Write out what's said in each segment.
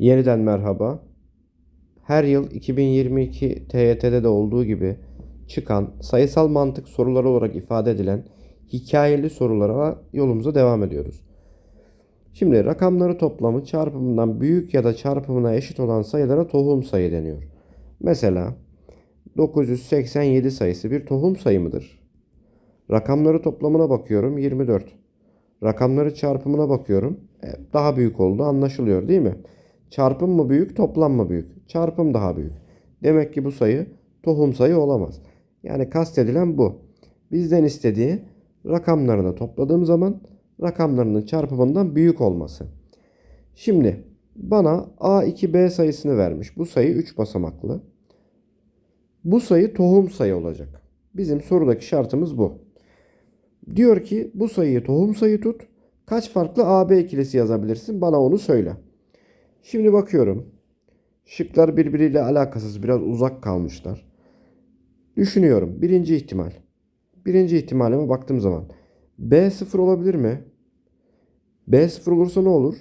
Yeniden merhaba. Her yıl 2022 TYT'de de olduğu gibi çıkan sayısal mantık soruları olarak ifade edilen hikayeli sorulara yolumuza devam ediyoruz. Şimdi rakamları toplamı çarpımından büyük ya da çarpımına eşit olan sayılara tohum sayı deniyor. Mesela 987 sayısı bir tohum sayı mıdır? Rakamları toplamına bakıyorum 24. Rakamları çarpımına bakıyorum. E, Daha büyük oldu anlaşılıyor değil mi? Çarpım mı büyük, toplam mı büyük? Çarpım daha büyük. Demek ki bu sayı tohum sayı olamaz. Yani kastedilen bu. Bizden istediği rakamlarını topladığım zaman rakamlarının çarpımından büyük olması. Şimdi bana A2B sayısını vermiş. Bu sayı 3 basamaklı. Bu sayı tohum sayı olacak. Bizim sorudaki şartımız bu. Diyor ki bu sayıyı tohum sayı tut. Kaç farklı AB ikilisi yazabilirsin? Bana onu söyle. Şimdi bakıyorum. Şıklar birbiriyle alakasız biraz uzak kalmışlar. Düşünüyorum. Birinci ihtimal. Birinci ihtimalime baktığım zaman. B sıfır olabilir mi? B sıfır olursa ne olur?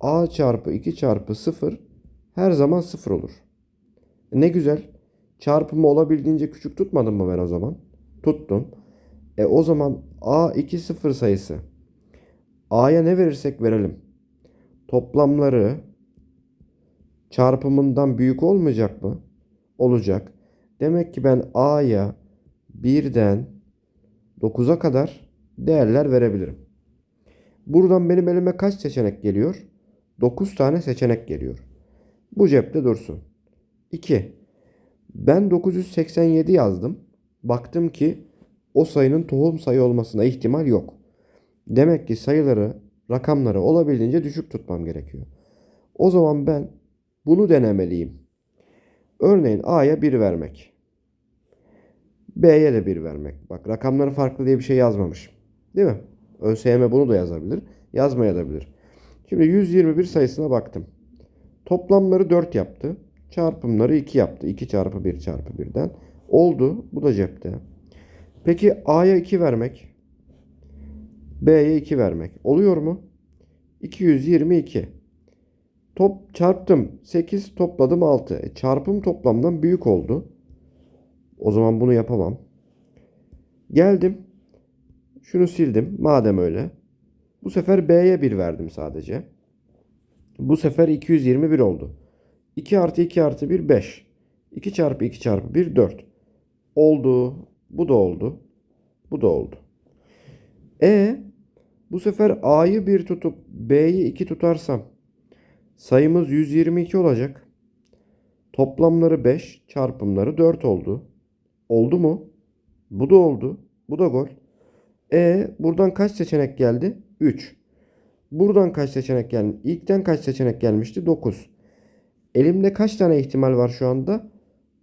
A çarpı 2 çarpı 0 her zaman 0 olur. Ne güzel. Çarpımı olabildiğince küçük tutmadım mı ben o zaman? Tuttum. E o zaman A2 sıfır sayısı. A'ya ne verirsek verelim. Toplamları çarpımından büyük olmayacak mı? Olacak. Demek ki ben A'ya 1'den 9'a kadar değerler verebilirim. Buradan benim elime kaç seçenek geliyor? 9 tane seçenek geliyor. Bu cepte dursun. 2. Ben 987 yazdım. Baktım ki o sayının tohum sayı olmasına ihtimal yok. Demek ki sayıları, rakamları olabildiğince düşük tutmam gerekiyor. O zaman ben bunu denemeliyim. Örneğin A'ya 1 vermek. B'ye de 1 vermek. Bak rakamları farklı diye bir şey yazmamış. Değil mi? ÖSYM bunu da yazabilir. Yazmayabilir. Şimdi 121 sayısına baktım. Toplamları 4 yaptı. Çarpımları 2 yaptı. 2 çarpı 1 çarpı 1'den. Oldu. Bu da cepte. Peki A'ya 2 vermek. B'ye 2 vermek. Oluyor mu? 222. Top çarptım. 8 topladım 6. E, çarpım toplamdan büyük oldu. O zaman bunu yapamam. Geldim. Şunu sildim. Madem öyle. Bu sefer B'ye 1 verdim sadece. Bu sefer 221 oldu. 2 artı 2 artı 1 5. 2 çarpı 2 çarpı 1 4. Oldu. Bu da oldu. Bu da oldu. E bu sefer A'yı 1 tutup B'yi 2 tutarsam sayımız 122 olacak. Toplamları 5, çarpımları 4 oldu. Oldu mu? Bu da oldu. Bu da gol. E buradan kaç seçenek geldi? 3. Buradan kaç seçenek geldi? İlkten kaç seçenek gelmişti? 9. Elimde kaç tane ihtimal var şu anda?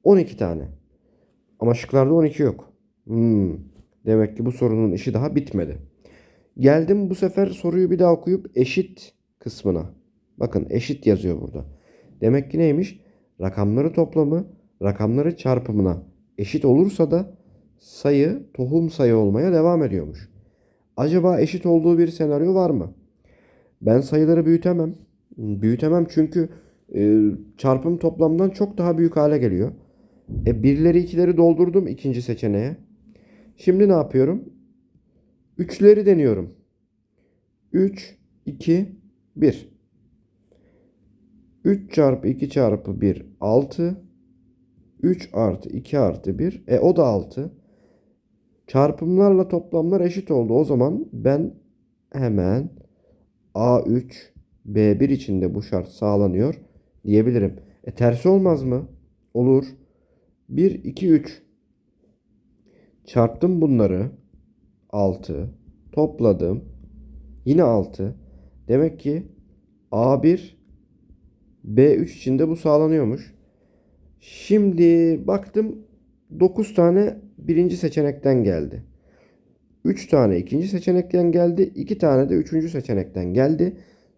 12 tane. Ama şıklarda 12 yok. Hmm. Demek ki bu sorunun işi daha bitmedi. Geldim bu sefer soruyu bir daha okuyup eşit kısmına. Bakın eşit yazıyor burada. Demek ki neymiş? Rakamları toplamı rakamları çarpımına eşit olursa da sayı tohum sayı olmaya devam ediyormuş. Acaba eşit olduğu bir senaryo var mı? Ben sayıları büyütemem. Büyütemem çünkü e, çarpım toplamdan çok daha büyük hale geliyor. E birleri ikileri doldurdum ikinci seçeneğe. Şimdi ne yapıyorum? Üçleri deniyorum. 3, 2, 1. 3 çarpı 2 çarpı 1 6. 3 artı 2 artı 1. E o da 6. Çarpımlarla toplamlar eşit oldu. O zaman ben hemen A3 B1 içinde bu şart sağlanıyor diyebilirim. E tersi olmaz mı? Olur. 1, 2, 3. Çarptım bunları. 6. Topladım. Yine 6. Demek ki A1 B3 içinde bu sağlanıyormuş. Şimdi baktım 9 tane birinci seçenekten geldi. 3 tane ikinci seçenekten geldi. 2 tane de üçüncü seçenekten geldi.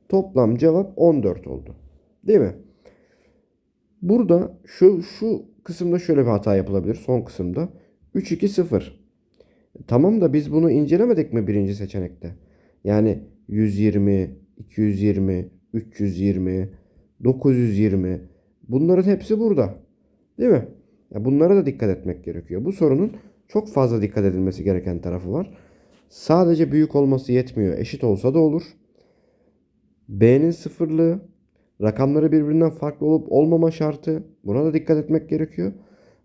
Toplam cevap 14 oldu. Değil mi? Burada şu şu kısımda şöyle bir hata yapılabilir. Son kısımda. 3 2 0. Tamam da biz bunu incelemedik mi birinci seçenekte? Yani 120, 220, 320, 920. Bunların hepsi burada. Değil mi? Ya bunlara da dikkat etmek gerekiyor. Bu sorunun çok fazla dikkat edilmesi gereken tarafı var. Sadece büyük olması yetmiyor. Eşit olsa da olur. B'nin sıfırlığı, rakamları birbirinden farklı olup olmama şartı. Buna da dikkat etmek gerekiyor.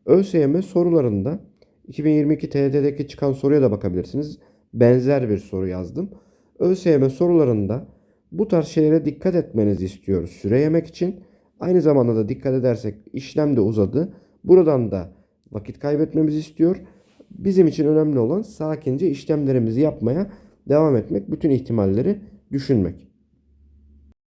ÖSYM sorularında 2022 TYT'deki çıkan soruya da bakabilirsiniz. Benzer bir soru yazdım. ÖSYM sorularında bu tarz şeylere dikkat etmenizi istiyoruz süre yemek için. Aynı zamanda da dikkat edersek işlem de uzadı. Buradan da vakit kaybetmemizi istiyor. Bizim için önemli olan sakince işlemlerimizi yapmaya devam etmek, bütün ihtimalleri düşünmek.